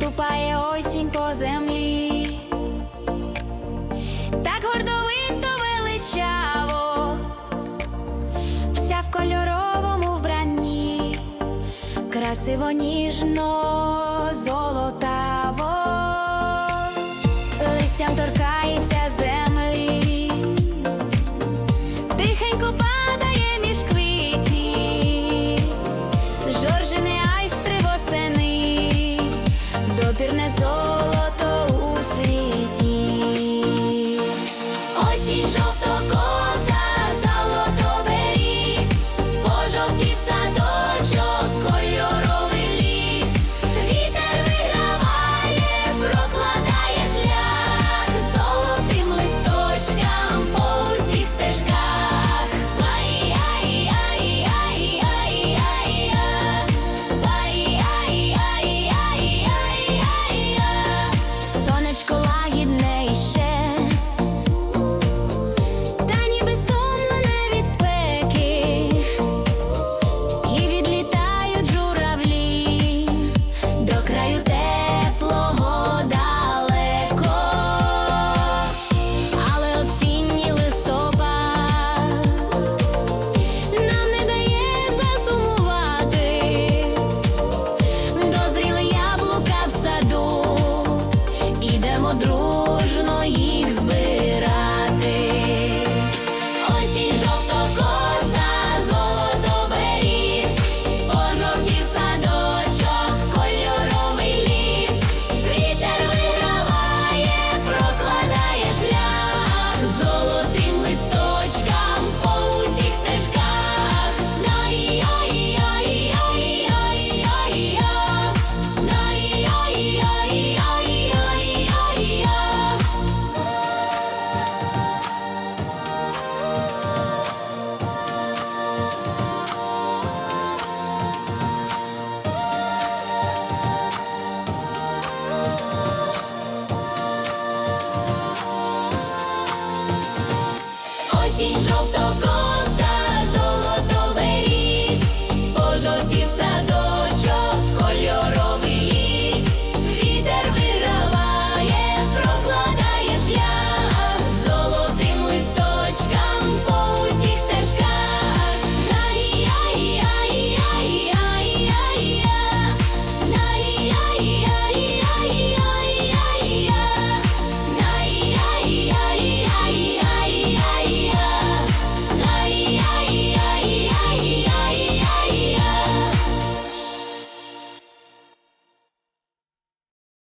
ступає осінь по землі, так гордовито величаво, вся в кольоровому вбранні, красиво ніжно золото. per ne so